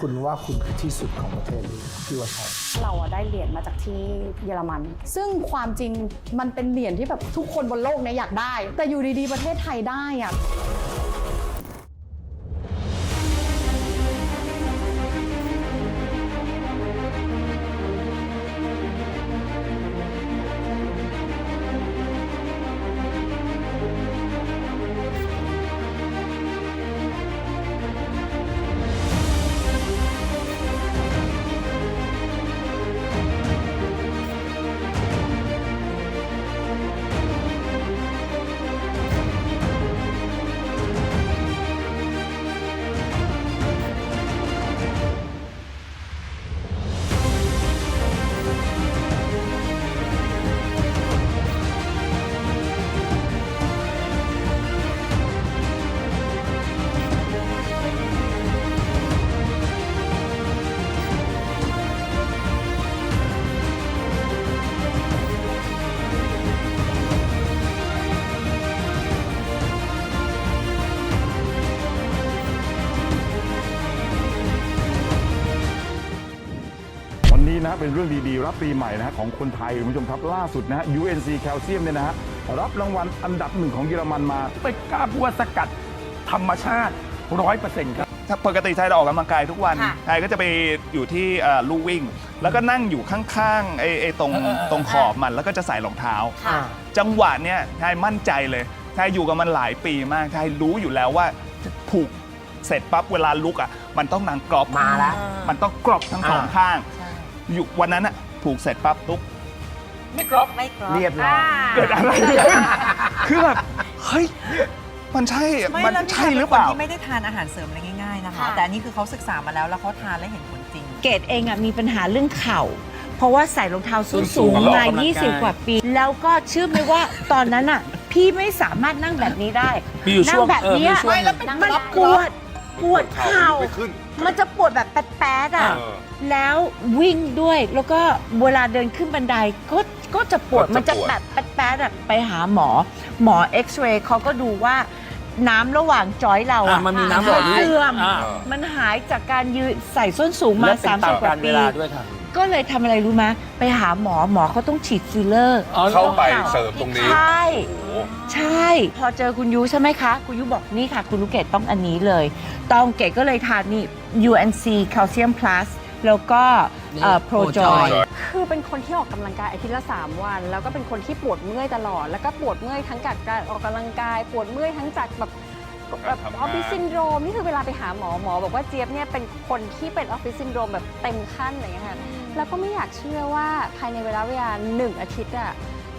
คุณว่าคุณคือที่สุดของประเทศหรือพี่ว่าใช่เราอะได้เหรียญมาจากที่เยอรมัน ซึ่งความจริงมันเป็นเหรียญที่แบบทุกคนบนโลกเนี่ยอยากได้ แต่อยู่ดีๆประเทศไทยได้อะ วันนี้นะเป็นเรื่องดีๆ รับปีใหม่นะฮะของคนไทยคุณผู้ชมครับล่าสุดนะฮะ UNC แคลเซียมเนี่ยนะฮะรับรางวัลอันดับหนึ่งของเยอรมันมาไปกล้าพูดว่าสกัดธรรมชาติร้อยเปอร์เซ็นต์ครับ ถ้าปกติชายจะออกกำลังกายทุกวันค่ะชายก็จะไปอยู่ที่เอ่อลู่วิ่ง แล้วก็นั่งอยู่ข้างๆไอ้ไอ้ตรงเออเออเออตรงขอบมันแล้วก็จะใส่รองเท้า ค่ะ จังหวะเนี้ยชายมั่นใจเลยชายอยู่กับมันหลายปีมากชายรู้อยู่แล้วว่าผูกเสร็จปั๊บเวลาลุกอะมันต้องนางกรอบมาแล้วมันต้องกรอบทั้งสองข้างใช่ อยู่วันนั้นอะผูกเสร็จปั๊บลุกไม่ครบ ไม่ครบเรียบร้อยเกิดอะไรขึ้นคือแบบเฮ้ยมันใช่ไม่มันแล้วนี่ใช่ค่ะหรือเปล่าป็นคนที่ไม่ได้ทานอาหารเสริมอะไรง่ายๆนะคะ ค่ะ แต่อันนี้คือเขาศึกษามาแล้วแล้วเขาทานแล้วเห็นผลจริง เกดเองอะมีปัญหาเรื่องเข่า เพราะว่าใส่รองเท้าส้นสูงส้นสูงมาออกกำลังกาย20 กว่าปี แล้วก็เชื่อไหมว่าตอนนั้นอะ พี่ไม่สามารถนั่งแบบนี้ได้ มีอยู่นั่ช่วงแบบเออเนี้ยมีช่วงมันปวด ปวดเข่ามันจะปวดแบบแป๊ดๆอะแล้ววิ่งด้วยแล้วก็เวลาเดินขึ้นบันไดก็ก็จะปวดมันจะแบบแป๊ดๆอะไปหาหมอ หมอเอ็กซเรย์เขาก็ดูว่าน้ำระหว่างจอยเราอะอะมันมีน้ำหล่อลื่นเสื่อม อ่ามันหายจากการยืนใส่ส้นสูงมาและเป็นตาม30กว่าการเวปี ลาด้วยค่ะก็เลยทำอะไรรู้ไหมไปหาหมอหมอเขาต้องฉีดฟิลเลอร์ อ๋อเข้าไปเสริมตรงนี้ใช่ใช่ พอเจอคุณยูใช่ไหมคะ คุณยูบอกนี่ค่ะ คุณลูกเกดต้องอันนี้เลย ตองเกดก็เลยทานนี่ UNC Calcium Plus แล้วก็เอ่อ Pro Joy คือเป็นคนที่ออกกำลังกายอาทิตย์ละ 3 วัน แล้วก็เป็นคนที่ปวดเมื่อยตลอด แล้วก็ปวดเมื่อยทั้งจากการออกกำลังกาย ปวดเมื่อยทั้งจากแบบแบบการทำงานออฟฟิศซินโดรมนี่คือเวลาไปหาหมอหมอ บอกว่าเจี๊ยบเนี่ยเป็นคนที่เป็นออฟฟิศซินโดรมแบบเต็มขั้นอะไรอย่างเงี้ยค่ะแล้วก็ไม่อยากเชื่อว่าภายในเวลาเวลาหนึ่งอาทิตย์อะ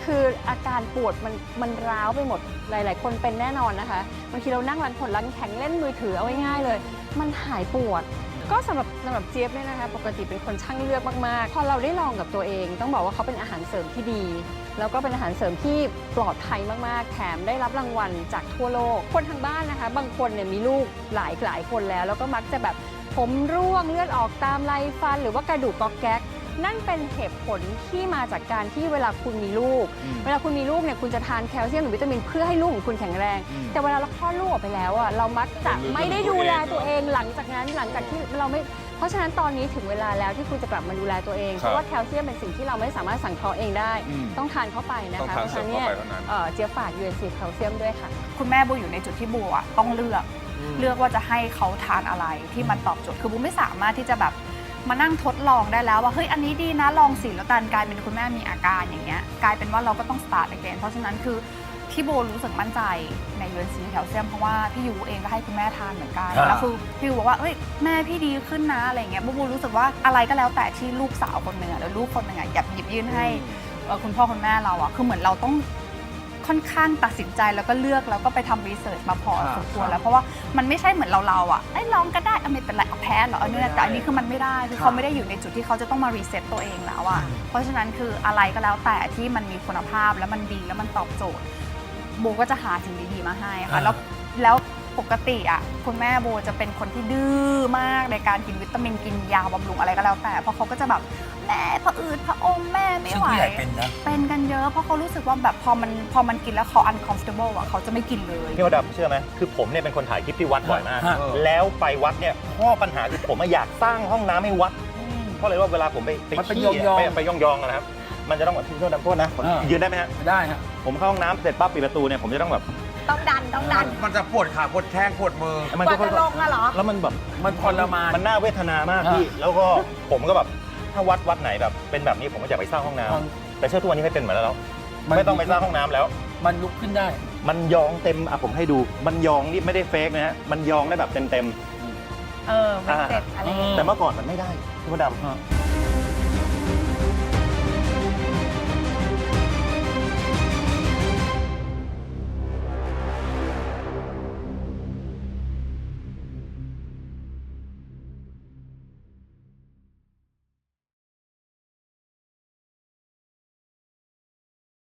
คืออาการปวดมันมันร้าวไปหมดหลาย ๆ คนเป็นแน่นอนนะคะบางทีเรานั่งรันผลรันแข็งเล่นมือถือเอาง่ายๆเลย มันหายปวด ก็สำหรับสำหรับเจี๊ยบเนี่ยนะคะ ปกติเป็นคนช่างเลือกมากๆ พอเราได้ลองกับตัวเอง ต้องบอกว่าเขาเป็นอาหารเสริมที่ดี แล้วก็เป็นอาหารเสริมที่ปลอดภัยมากๆ แถมได้รับรางวัลจากทั่วโลก คนทางบ้านนะคะ บางคนเนี่ยมีลูกหลายหลายคนแล้ว แล้วก็มักจะแบบผมร่วงเลือดออกตามไรฟัน หรือว่ากระดูกกอกแก๊ก นั่นเป็นเหตุผลที่มาจากการที่เวลาคุณมีลูกเวลาคุณมีลูกเนี่ยคุณจะทานแคลเซียมหรือวิตามินเพื่อให้ลูกของคุณแข็งแรงแต่เวลาเราคลอดลูกออกไปแล้วอะเรามักจะไม่ได้ดูแลตัวเองหลังจากนั้นหลังจากที่เราไม่ เพราะฉะนั้นตอนนี้ถึงเวลาแล้วที่คุณจะกลับมาดูแลตัวเองเพราะว่าแคลเซียมเป็นสิ่งที่เราไม่สามารถสังเคราะห์เองได้ อืมต้องทานเข้าไปนะต้องคะทานเพราะฉะนั้นเสริมเนี่ยเข้าไปเท่านั้น เอ่อเจี๊ยบฝาก UNC แคลเซียมด้วยค่ะ คุณแม่โบอยู่ในจุดที่โบอะต้องเลือก เลือกว่าจะให้เขาทานอะไรที่มันตอบโจทย์คือโบไม่สามารถที่จะแบบ มานั่งทดลองได้แล้วว่าเฮ้ยอันนี้ดีนะลองสิแล้วตันกลายเป็นคุณแม่มีอาการอย่างเงี้ยกลายเป็นว่าเราก็ต้องสตาร์ทอีกเพราะฉะนั้นคือที่โบรู้สึกมั่นใจในยูเอ็นซีแคลเซียมเพราะว่าพี่ยูเองก็ให้คุณแม่ทานเหมือนกันครับแล้วคือพี่ยูบอกว่าเอ้ยแม่พี่ดีขึ้นนะอะไรเงี้ยโบโบรู้สึกว่าอะไรก็แล้วแต่ที่ลูกสาวคนหนึ่งอะหรือลูกคนหนึ่งอะหยับหยิบยื่นให้เอ่อคุณพ่อคุณแม่เราอะคือเหมือนเราต้อง ค่อนข้างตัดสินใจแล้วก็เลือกแล้วก็ไปทำรีเสิร์ชมาพอสมควรแล้วเพราะว่ามันไม่ใช่เหมือนเราเราๆอะไอ้ยลองก็ได้เอาไม่เป็นไรเอาแพ้เหรอเอาเนี่ยแต่อันนี้คือมันไม่ได้คือเขาไม่ได้อยู่ในจุดที่เขาจะต้องมารีเซ็ตตัวเองแล้วอะเพราะฉะนั้นคืออะไรก็แล้วแต่ที่มันมีคุณภาพแล้วมันดีแล้วมันตอบโจทย์โบก็จะหาสิ่งดีๆมาให้ค่ะแล้วแล้ว ปกติอะคุณแม่โบจะเป็นคนที่ดื้อมากในการกินวิตามินกินยาบำรุงอะไรก็แล้ว แต่เพราะเขาก็จะแบบแม่ผะอืดผะอมแม่ไม่ซึ่งไหวผู้ใหญ่เป็นนะ เป็นกันเยอะเพราะเขารู้สึกว่าแบบพอมันพอมันกินแล้วเขา uncomfortable อะเขาจะไม่กินเลย พี่มดดำเชื่อไหมคือผมเนี่ยเป็นคนถ่ายคลิปที่วัดบ่อยมาก ฮะ แล้วไปวัดเนี่ยข้อปัญหาคือผมอะอยากสร้างห้องน้ำให้วัด เพราะเลยว่าเวลาผมไปไปมันเป็นขี้ยองๆ ไปไปย่องๆอะนะครับ มันจะต้องแบบพี่มดดำโทษนะผมอ่ายืยืนได้ไหมฮะ ได้ฮะ ผมเข้าห้องน้ำเสร็จปั๊บปิดประตูเนี่ยผมจะต้องแบบ ต้องดันต้องดัน มันจะปวดขาปวดแข้งปวดมือ มันกว่าค่อจะยลงอะเหรอๆแล้วมันแบบมันทรมาน มันน่าเวทนามากฮะพี่แล้วก็ผมก็แบบถ้าวัดวัดไหนแบบเป็นแบบนี้ผมก็อยากไปสร้างห้องน้ำมันแต่เชื่อทุกวันนี้ไม่เป็นเหมือนแล้วมันไม่ต้องไปสร้างห้องน้ำแล้ว มันลุกขึ้นได้ มันยองเต็มอะผมให้ดู มันยองนี่ไม่ได้เฟกนะฮะมันยองได้แบบเต็มเออไม่เสร็จอะไรอย่างเงี้ย ๆแต่เมื่อก่อนมันไม่ได้พี่มดดำ